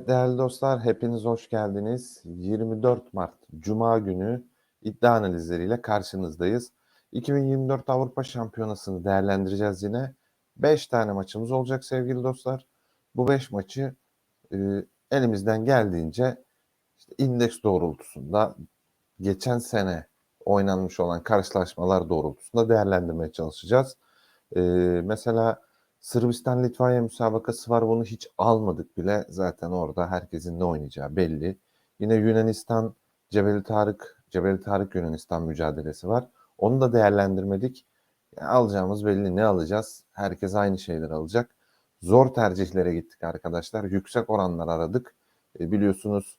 Evet değerli dostlar, hepiniz hoş geldiniz. 24 Mart Cuma günü iddia analizleriyle karşınızdayız. 2024 Avrupa Şampiyonası'nı değerlendireceğiz yine. 5 tane maçımız olacak sevgili dostlar. Bu 5 maçı e, elimizden geldiğince işte indeks doğrultusunda geçen sene oynanmış olan karşılaşmalar doğrultusunda değerlendirmeye çalışacağız. E, mesela Sırbistan Litvanya müsabakası var. Bunu hiç almadık bile. Zaten orada herkesin ne oynayacağı belli. Yine Yunanistan Cebeli Tarık Cebeli Tarık Yunanistan mücadelesi var. Onu da değerlendirmedik. Yani alacağımız belli. Ne alacağız? Herkes aynı şeyler alacak. Zor tercihlere gittik arkadaşlar. Yüksek oranlar aradık. E, biliyorsunuz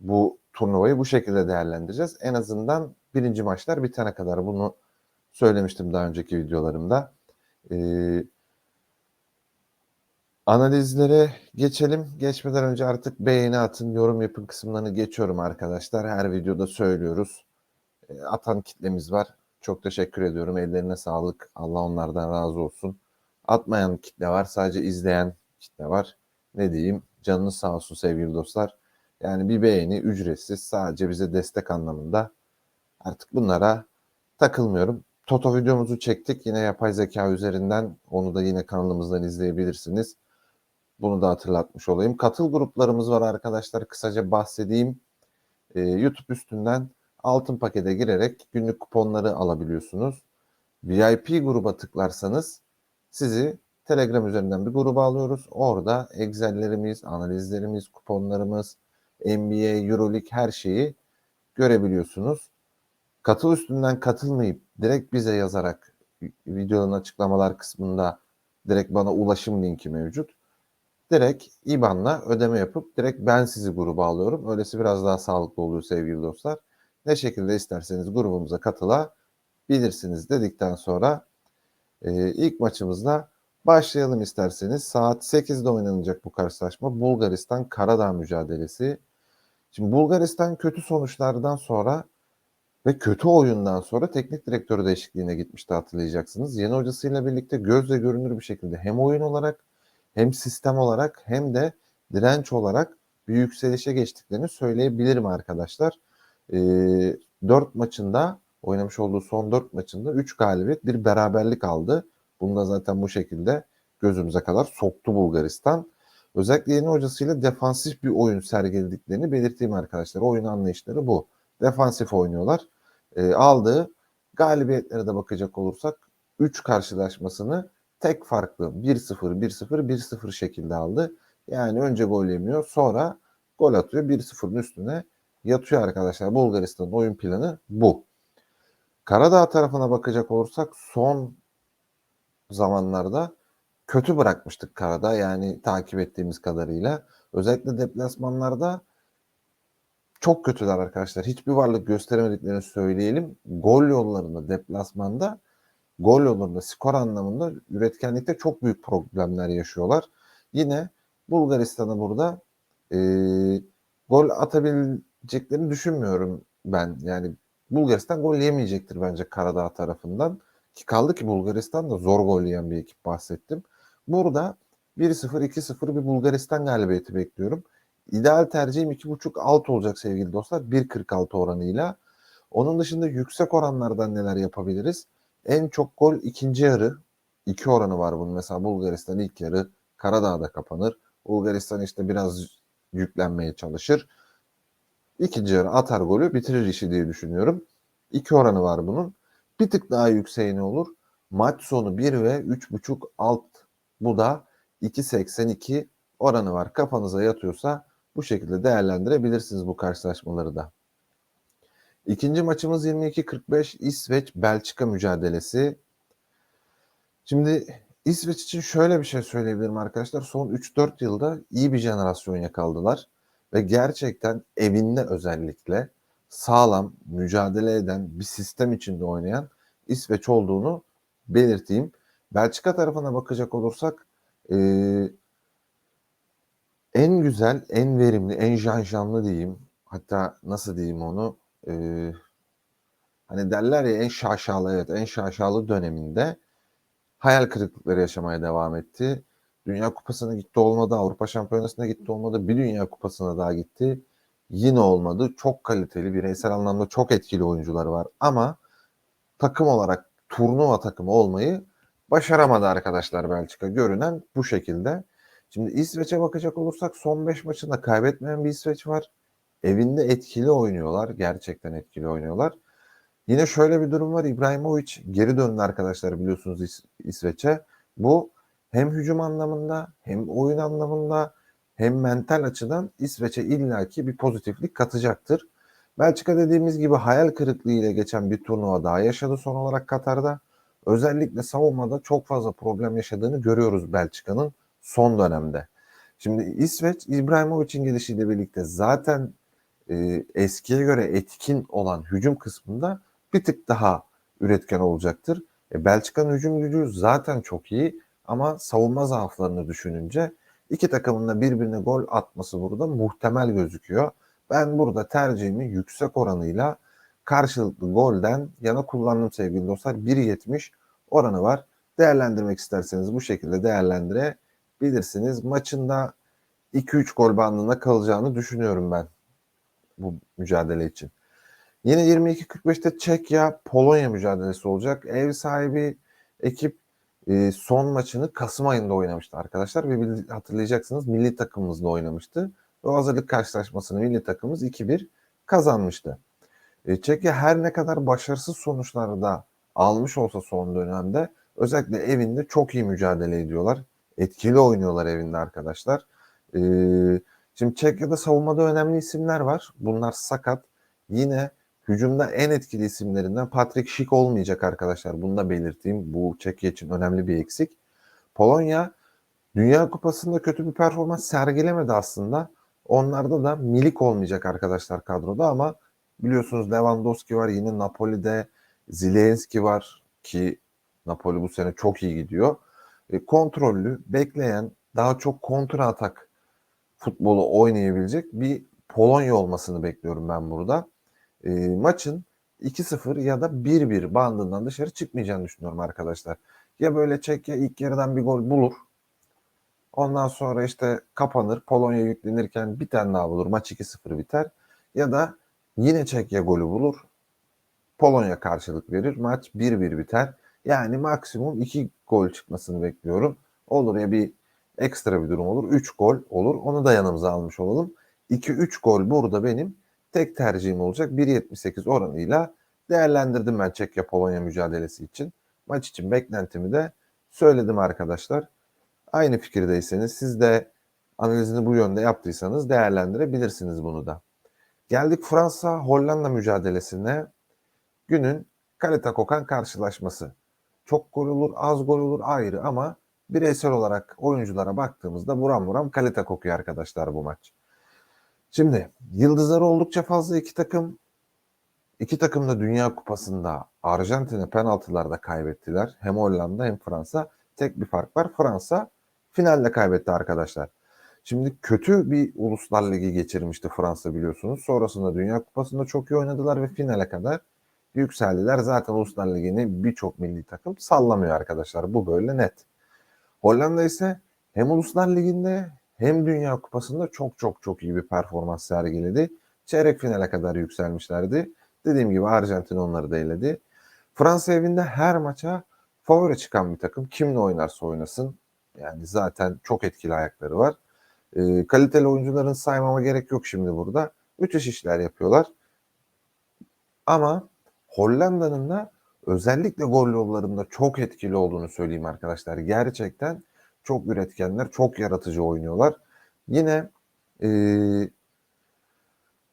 bu turnuvayı bu şekilde değerlendireceğiz. En azından birinci maçlar bitene kadar bunu söylemiştim daha önceki videolarımda. Ee, Analizlere geçelim. Geçmeden önce artık beğeni atın, yorum yapın kısımlarını geçiyorum arkadaşlar. Her videoda söylüyoruz. E, atan kitlemiz var. Çok teşekkür ediyorum. Ellerine sağlık. Allah onlardan razı olsun. Atmayan kitle var. Sadece izleyen kitle var. Ne diyeyim? Canınız sağ olsun sevgili dostlar. Yani bir beğeni ücretsiz. Sadece bize destek anlamında. Artık bunlara takılmıyorum. Toto videomuzu çektik. Yine yapay zeka üzerinden. Onu da yine kanalımızdan izleyebilirsiniz. Bunu da hatırlatmış olayım. Katıl gruplarımız var arkadaşlar. Kısaca bahsedeyim. Ee, YouTube üstünden altın pakete girerek günlük kuponları alabiliyorsunuz. VIP gruba tıklarsanız sizi Telegram üzerinden bir gruba alıyoruz. Orada Excel'lerimiz, analizlerimiz, kuponlarımız, NBA, Euroleague her şeyi görebiliyorsunuz. Katıl üstünden katılmayıp direkt bize yazarak videonun açıklamalar kısmında direkt bana ulaşım linki mevcut direkt IBAN'la ödeme yapıp direkt ben sizi gruba alıyorum. Öylesi biraz daha sağlıklı oluyor sevgili dostlar. Ne şekilde isterseniz grubumuza katılabilirsiniz dedikten sonra e, ilk maçımızda başlayalım isterseniz. Saat 8'de oynanacak bu karşılaşma. Bulgaristan Karadağ mücadelesi. Şimdi Bulgaristan kötü sonuçlardan sonra ve kötü oyundan sonra teknik direktörü değişikliğine gitmişti hatırlayacaksınız. Yeni hocasıyla birlikte gözle görünür bir şekilde hem oyun olarak hem sistem olarak hem de direnç olarak bir yükselişe geçtiklerini söyleyebilirim arkadaşlar. E, ee, 4 maçında oynamış olduğu son 4 maçında 3 galibiyet bir beraberlik aldı. Bunu da zaten bu şekilde gözümüze kadar soktu Bulgaristan. Özellikle yeni hocasıyla defansif bir oyun sergilediklerini belirteyim arkadaşlar. Oyun anlayışları bu. Defansif oynuyorlar. E, aldığı galibiyetlere de bakacak olursak 3 karşılaşmasını tek farklı 1-0, 1-0, 1-0 şekilde aldı. Yani önce gol yemiyor sonra gol atıyor 1-0'ın üstüne yatıyor arkadaşlar. Bulgaristan'ın oyun planı bu. Karadağ tarafına bakacak olursak son zamanlarda kötü bırakmıştık Karadağ yani takip ettiğimiz kadarıyla. Özellikle deplasmanlarda çok kötüler arkadaşlar. Hiçbir varlık gösteremediklerini söyleyelim. Gol yollarında deplasmanda gol yolunda skor anlamında üretkenlikte çok büyük problemler yaşıyorlar. Yine Bulgaristan'a burada e, gol atabileceklerini düşünmüyorum ben. Yani Bulgaristan gol yemeyecektir bence Karadağ tarafından. Ki kaldı ki Bulgaristan da zor gol yiyen bir ekip bahsettim. Burada 1-0 2-0 bir Bulgaristan galibiyeti bekliyorum. İdeal tercihim 2.5 alt olacak sevgili dostlar. 1.46 oranıyla. Onun dışında yüksek oranlardan neler yapabiliriz? En çok gol ikinci yarı. iki oranı var bunun. Mesela Bulgaristan ilk yarı Karadağ'da kapanır. Bulgaristan işte biraz yüklenmeye çalışır. İkinci yarı atar golü bitirir işi diye düşünüyorum. İki oranı var bunun. Bir tık daha yükseği olur? Maç sonu 1 ve 3.5 alt. Bu da 2.82 oranı var. Kafanıza yatıyorsa bu şekilde değerlendirebilirsiniz bu karşılaşmaları da. İkinci maçımız 22-45 İsveç-Belçika mücadelesi. Şimdi İsveç için şöyle bir şey söyleyebilirim arkadaşlar. Son 3-4 yılda iyi bir jenerasyon yakaladılar. Ve gerçekten evinde özellikle sağlam mücadele eden bir sistem içinde oynayan İsveç olduğunu belirteyim. Belçika tarafına bakacak olursak e, en güzel, en verimli, en janjanlı diyeyim. Hatta nasıl diyeyim onu e, hani derler ya en şaşalı evet en şaşalı döneminde hayal kırıklıkları yaşamaya devam etti. Dünya Kupası'na gitti olmadı, Avrupa Şampiyonası'na gitti olmadı, bir Dünya Kupası'na daha gitti. Yine olmadı. Çok kaliteli, bireysel anlamda çok etkili oyuncuları var ama takım olarak turnuva takımı olmayı başaramadı arkadaşlar Belçika. Görünen bu şekilde. Şimdi İsveç'e bakacak olursak son 5 maçında kaybetmeyen bir İsveç var. Evinde etkili oynuyorlar. Gerçekten etkili oynuyorlar. Yine şöyle bir durum var. İbrahimovic geri döndü arkadaşlar biliyorsunuz İs- İsveç'e. Bu hem hücum anlamında hem oyun anlamında hem mental açıdan İsveç'e illaki bir pozitiflik katacaktır. Belçika dediğimiz gibi hayal kırıklığı ile geçen bir turnuva daha yaşadı son olarak Katar'da. Özellikle savunmada çok fazla problem yaşadığını görüyoruz Belçika'nın son dönemde. Şimdi İsveç İbrahimovic'in gelişiyle birlikte zaten e, eskiye göre etkin olan hücum kısmında bir tık daha üretken olacaktır. E, Belçika'nın hücum gücü zaten çok iyi ama savunma zaaflarını düşününce iki takımın da birbirine gol atması burada muhtemel gözüküyor. Ben burada tercihimi yüksek oranıyla karşılıklı golden yana kullandım sevgili dostlar. 1.70 oranı var. Değerlendirmek isterseniz bu şekilde değerlendirebilirsiniz. Maçında 2-3 gol bandında kalacağını düşünüyorum ben bu mücadele için. Yine 22.45'te Çekya Polonya mücadelesi olacak. Ev sahibi ekip e, son maçını Kasım ayında oynamıştı arkadaşlar ve hatırlayacaksınız milli takımımızla oynamıştı. O hazırlık karşılaşmasını milli takımımız 2-1 kazanmıştı. E, Çekya her ne kadar başarısız sonuçları da almış olsa son dönemde özellikle evinde çok iyi mücadele ediyorlar. Etkili oynuyorlar evinde arkadaşlar. E, şimdi Çekya'da savunmada önemli isimler var. Bunlar sakat. Yine hücumda en etkili isimlerinden Patrick Schick olmayacak arkadaşlar. Bunu da belirteyim. Bu Çekya için önemli bir eksik. Polonya Dünya Kupası'nda kötü bir performans sergilemedi aslında. Onlarda da Milik olmayacak arkadaşlar kadroda ama biliyorsunuz Lewandowski var yine Napoli'de Zilenski var ki Napoli bu sene çok iyi gidiyor. E, kontrollü, bekleyen, daha çok kontra atak futbolu oynayabilecek bir Polonya olmasını bekliyorum ben burada. E, maçın 2-0 ya da 1-1 bandından dışarı çıkmayacağını düşünüyorum arkadaşlar. Ya böyle Çekya ilk yarıdan bir gol bulur. Ondan sonra işte kapanır. Polonya yüklenirken bir tane daha bulur. Maç 2-0 biter. Ya da yine Çekya golü bulur. Polonya karşılık verir. Maç 1-1 biter. Yani maksimum 2 gol çıkmasını bekliyorum. Olur ya bir ekstra bir durum olur. 3 gol olur. Onu da yanımıza almış olalım. 2-3 gol burada benim tek tercihim olacak. 1.78 oranıyla değerlendirdim ben Çekya Polonya mücadelesi için. Maç için beklentimi de söyledim arkadaşlar. Aynı fikirdeyseniz siz de analizini bu yönde yaptıysanız değerlendirebilirsiniz bunu da. Geldik Fransa Hollanda mücadelesine. Günün kalite kokan karşılaşması. Çok gol olur, az gol olur ayrı ama bireysel olarak oyunculara baktığımızda buram buram kalite kokuyor arkadaşlar bu maç. Şimdi yıldızları oldukça fazla iki takım. İki takım da Dünya Kupası'nda Arjantin'e penaltılarda kaybettiler. Hem Hollanda hem Fransa. Tek bir fark var. Fransa finalde kaybetti arkadaşlar. Şimdi kötü bir Uluslar Ligi geçirmişti Fransa biliyorsunuz. Sonrasında Dünya Kupası'nda çok iyi oynadılar ve finale kadar yükseldiler. Zaten Uluslar Ligi'ni birçok milli takım sallamıyor arkadaşlar. Bu böyle net. Hollanda ise hem Uluslar Ligi'nde hem Dünya Kupası'nda çok çok çok iyi bir performans sergiledi. Çeyrek finale kadar yükselmişlerdi. Dediğim gibi Arjantin onları da eledi. Fransa evinde her maça favori çıkan bir takım. Kimle oynarsa oynasın. Yani zaten çok etkili ayakları var. E, kaliteli oyuncuların saymama gerek yok şimdi burada. Müthiş işler yapıyorlar. Ama Hollanda'nın da özellikle gol yollarında çok etkili olduğunu söyleyeyim arkadaşlar. Gerçekten çok üretkenler, çok yaratıcı oynuyorlar. Yine e,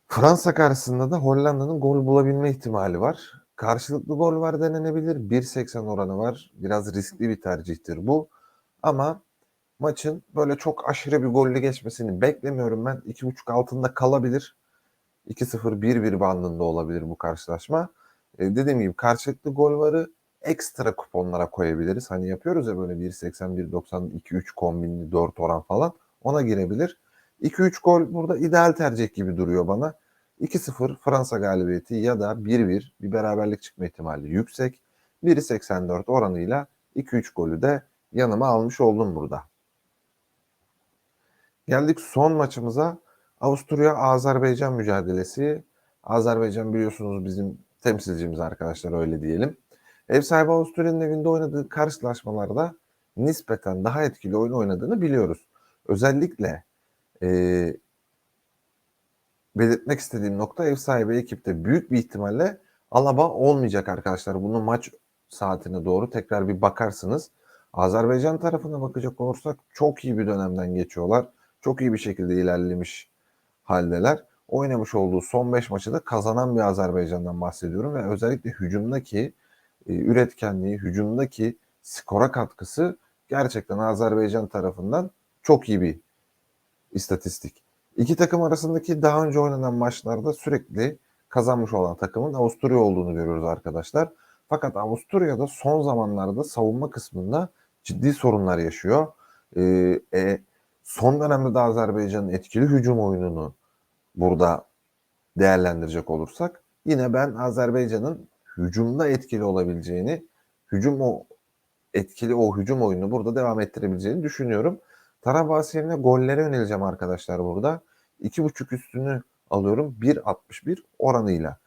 Fransa karşısında da Hollanda'nın gol bulabilme ihtimali var. Karşılıklı gol var denenebilir. 1.80 oranı var. Biraz riskli bir tercihtir bu. Ama maçın böyle çok aşırı bir gollü geçmesini beklemiyorum ben. 2.5 altında kalabilir. 2-0 1-1 bandında olabilir bu karşılaşma. E, dediğim gibi karşılıklı gol varı ekstra kuponlara koyabiliriz. Hani yapıyoruz ya böyle 1.80, 1.90, 2-3 kombinli 4 oran falan. Ona girebilir. 2-3 gol burada ideal tercih gibi duruyor bana. 2-0 Fransa galibiyeti ya da 1-1 bir beraberlik çıkma ihtimali yüksek. 1.84 oranıyla 2-3 golü de yanıma almış oldum burada. Geldik son maçımıza. Avusturya-Azerbaycan mücadelesi. Azerbaycan biliyorsunuz bizim temsilcimiz arkadaşlar öyle diyelim. Ev sahibi Avusturya'nın evinde oynadığı karşılaşmalarda nispeten daha etkili oyun oynadığını biliyoruz. Özellikle e, belirtmek istediğim nokta ev sahibi ekipte büyük bir ihtimalle Alaba olmayacak arkadaşlar. Bunu maç saatine doğru tekrar bir bakarsınız. Azerbaycan tarafına bakacak olursak çok iyi bir dönemden geçiyorlar. Çok iyi bir şekilde ilerlemiş haldeler. Oynamış olduğu son 5 maçı da kazanan bir Azerbaycan'dan bahsediyorum ve özellikle hücumdaki e, üretkenliği, hücumdaki skora katkısı gerçekten Azerbaycan tarafından çok iyi bir istatistik. İki takım arasındaki daha önce oynanan maçlarda sürekli kazanmış olan takımın Avusturya olduğunu görüyoruz arkadaşlar. Fakat Avusturya'da son zamanlarda savunma kısmında ciddi sorunlar yaşıyor. Ee, e, son dönemde de Azerbaycan'ın etkili hücum oyununu burada değerlendirecek olursak yine ben Azerbaycan'ın hücumda etkili olabileceğini, hücum o etkili o hücum oyununu burada devam ettirebileceğini düşünüyorum. Tarabas yerine gollere yöneleceğim arkadaşlar burada. 2.5 üstünü alıyorum 1.61 oranıyla.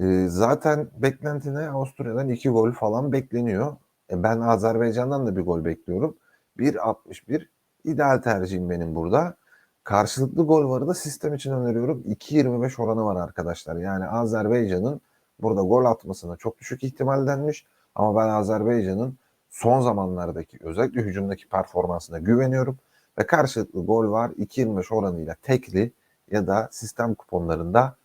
E, zaten beklentine Avusturya'dan 2 gol falan bekleniyor. E, ben Azerbaycan'dan da bir gol bekliyorum. 1.61 ideal tercihim benim burada. Karşılıklı gol varı da sistem için öneriyorum. 2.25 oranı var arkadaşlar. Yani Azerbaycan'ın burada gol atmasına çok düşük ihtimal denmiş. Ama ben Azerbaycan'ın son zamanlardaki özellikle hücumdaki performansına güveniyorum. Ve karşılıklı gol var 2.25 oranıyla tekli ya da sistem kuponlarında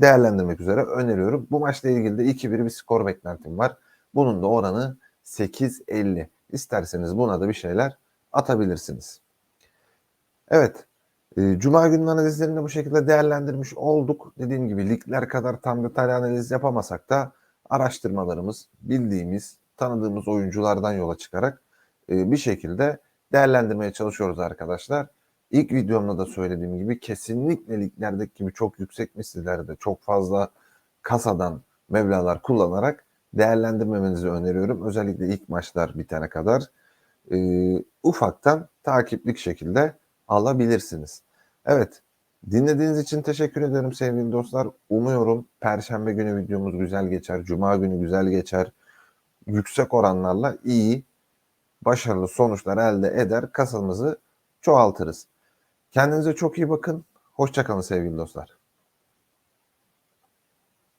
değerlendirmek üzere öneriyorum. Bu maçla ilgili de 2-1 bir skor beklentim var. Bunun da oranı 8.50. İsterseniz buna da bir şeyler atabilirsiniz. Evet. E, Cuma günü analizlerini bu şekilde değerlendirmiş olduk. Dediğim gibi ligler kadar tam detaylı analiz yapamasak da araştırmalarımız, bildiğimiz, tanıdığımız oyunculardan yola çıkarak e, bir şekilde değerlendirmeye çalışıyoruz arkadaşlar. İlk videomda da söylediğim gibi kesinlikle liglerdeki gibi çok yüksek mislilerde çok fazla kasadan mevlalar kullanarak değerlendirmemenizi öneriyorum. Özellikle ilk maçlar bitene kadar e, ufaktan takiplik şekilde alabilirsiniz. Evet dinlediğiniz için teşekkür ederim sevgili dostlar. Umuyorum Perşembe günü videomuz güzel geçer. Cuma günü güzel geçer. Yüksek oranlarla iyi başarılı sonuçlar elde eder. Kasamızı çoğaltırız. Kendinize çok iyi bakın. Hoşçakalın sevgili dostlar.